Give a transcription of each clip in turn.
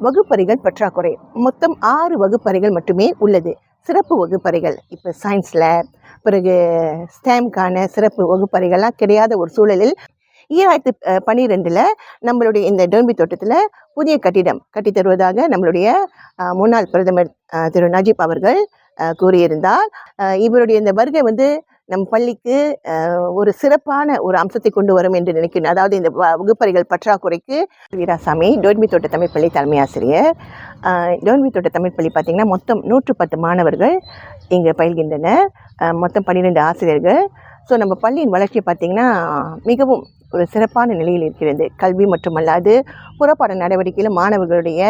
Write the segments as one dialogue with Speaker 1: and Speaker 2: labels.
Speaker 1: வகுப்பறைகள் பற்றாக்குறை. மொத்தம் ஆறு வகுப்பறைகள் மட்டுமே உள்ளது. சிறப்பு வகுப்பறைகள். இப்போ சயின்ஸில் பிறகு ஸ்டேம்க்கான சிறப்பு வகுப்பறைகள்லாம் கிடையாத ஒரு சூழலில் ஈராயிரத்தி பன்னிரெண்டில் நம்மளுடைய இந்த டோன்பி தோட்டத்தில் புதிய கட்டிடம் கட்டித் தருவதாக நம்மளுடைய முன்னாள் பிரதமர் திரு நஜீப் அவர்கள் கூறியிருந்தார். இவருடைய இந்த வருகை வந்து நம் பள்ளிக்கு ஒரு சிறப்பான ஒரு அம்சத்தை கொண்டு வரும் என்று நினைக்கிறேன் அதாவது இந்த வ- வகுப்பறைகள் பற்றாக்குறைக்கு வீராசாமி டோன்மி தோட்ட தமிழ் பள்ளி தலைமை ஆசிரியர். டோன்மி தோட்ட தமிழ் பள்ளி பார்த்திங்கன்னா மொத்தம் நூற்று பத்து மாணவர்கள் இங்கே பயில்கின்றனர். மொத்தம் பன்னிரெண்டு ஆசிரியர்கள். ஸோ நம்ம பள்ளியின் வளர்ச்சி பார்த்திங்கன்னா மிகவும் ஒரு சிறப்பான நிலையில் இருக்கிறது. கல்வி மட்டுமல்லாது புறப்பாட நடவடிக்கையில் மாணவர்களுடைய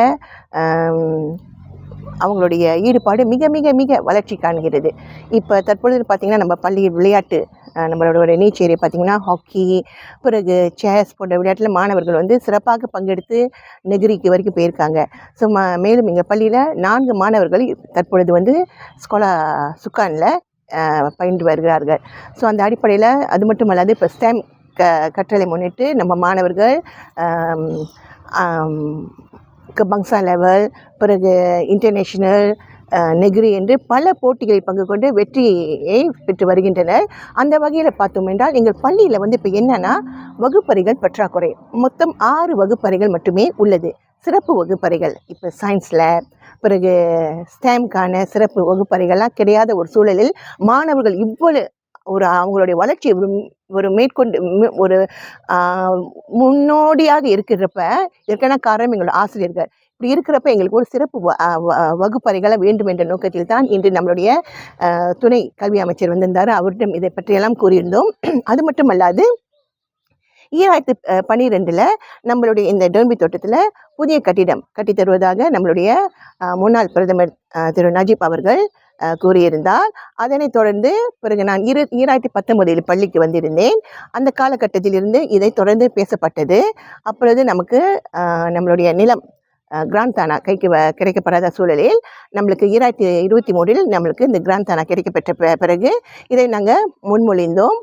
Speaker 1: அவங்களுடைய ஈடுபாடு மிக மிக மிக வளர்ச்சி காண்கிறது. இப்போ தற்பொழுது பார்த்திங்கன்னா நம்ம பள்ளியில் விளையாட்டு நம்மளோட நீச்சேரி பார்த்திங்கன்னா ஹாக்கி பிறகு சேஸ் போன்ற விளையாட்டில் மாணவர்கள் வந்து சிறப்பாக பங்கெடுத்து நெகிரிக்கு வரைக்கும் போயிருக்காங்க. ஸோ ம மேலும் எங்கள் பள்ளியில் நான்கு மாணவர்கள் தற்பொழுது வந்து ஸ்கோலா சுக்கானில் பயின்று வருகிறார்கள். ஸோ அந்த அடிப்படையில் அது மட்டுமல்லாது இப்போ ஸ்டெம் க கற்றலை முன்னிட்டு நம்ம மாணவர்கள் ஆம், பங்சா லெவல் பிறகு இன்டர்நேஷ்னல் நெகிரி என்று பல போட்டிகளில் பங்கு கொண்டு வெற்றியை பெற்று வருகின்றனர். அந்த வகையில் பார்த்தோம் என்றால் எங்கள் பள்ளியில் வந்து இப்போ என்னென்னா வகுப்பறைகள் பற்றாக்குறை. மொத்தம் ஆறு வகுப்பறைகள் மட்டுமே உள்ளது. சிறப்பு வகுப்பறைகள். இப்போ சயின்ஸில் பிறகு ஸ்டேம்க்கான சிறப்பு வகுப்பறைகள்லாம் கிடையாத ஒரு சூழலில் மாணவர்கள் இவ்வளவு ஒரு அவங்களுடைய வளர்ச்சியை ஒரு ஒரு மேற்கொண்டு ஒரு முன்னோடியாக இருக்கிறப்ப இதற்கான காரணம் எங்களோட ஆசிரியர்கள். இப்படி இருக்கிறப்ப எங்களுக்கு ஒரு சிறப்பு வ- வ- வகுப்பறைகளை வேண்டும் என்ற நோக்கத்தில் தான் இன்று நம்மளுடைய துணை கல்வி அமைச்சர் வந்திருந்தார். அவரிடம் இதை பற்றியெல்லாம் கூறியிருந்தோம். அது மட்டுமல்லாது ஈராயிரத்து பன்னிரெண்டில் நம்மளுடைய இந்த டோன்பி தோட்டத்தில் புதிய கட்டிடம் கட்டித் தருவதாக நம்மளுடைய முன்னாள் பிரதமர் திரு நஜீப் அவர்கள் கூறியிருந்தார் அதனைத் தொடர்ந்து பிறகு நான் இரு ஈராயிரத்தி பத்தொன்பதில் பள்ளிக்கு வந்திருந்தேன். அந்த காலகட்டத்திலிருந்து இதை தொடர்ந்து பேசப்பட்டது. அப்பொழுது நமக்கு நம்மளுடைய நிலம் கிராந்தானா கைக்கு வ- கிடைக்கப்படாத சூழலில் நம்மளுக்கு ஈராயிரத்தி இருபத்தி மூணில் நம்மளுக்கு இந்த கிராந்தானா கிடைக்கப்பெற்ற பிறகு இதை நாங்கள் முன்மொழிந்தோம்.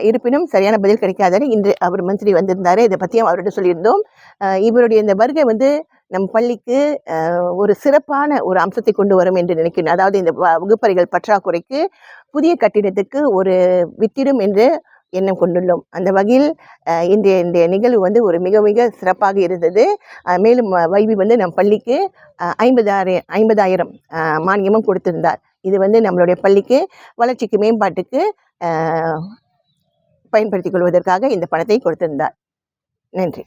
Speaker 1: இருப்பினும் சரியான பதில் கிடைக்காதது. இன்று அவர் மந்திரி வந்திருந்தார். இதை பற்றியும் அவர்கிட்ட சொல்லியிருந்தோம். இவருடைய இந்த வருகை வந்து நம் பள்ளிக்கு ஒரு சிறப்பான ஒரு அம்சத்தை கொண்டு வரும் என்று நினைக்கிறேன். அதாவது இந்த வ- வகுப்பறைகள் பற்றாக்குறைக்கு புதிய கட்டிடத்துக்கு ஒரு வித்திடும் என்று எண்ணம் கொண்டுள்ளோம். அந்த வகையில் இன்றைய இன்றைய நிகழ்வு வந்து ஒரு மிக மிக சிறப்பாக இருந்தது. மேலும் வைபி வந்து நம் பள்ளிக்கு ஐம்பதாயிரம் ஐம்பதாயிரம் மானியமும் கொடுத்திருந்தார். இது வந்து நம்மளுடைய பள்ளிக்கு வளர்ச்சிக்கு மேம்பாட்டுக்கு பயன்படுத்திக் கொள்வதற்காக இந்த பணத்தை கொடுத்திருந்தார். நன்றி.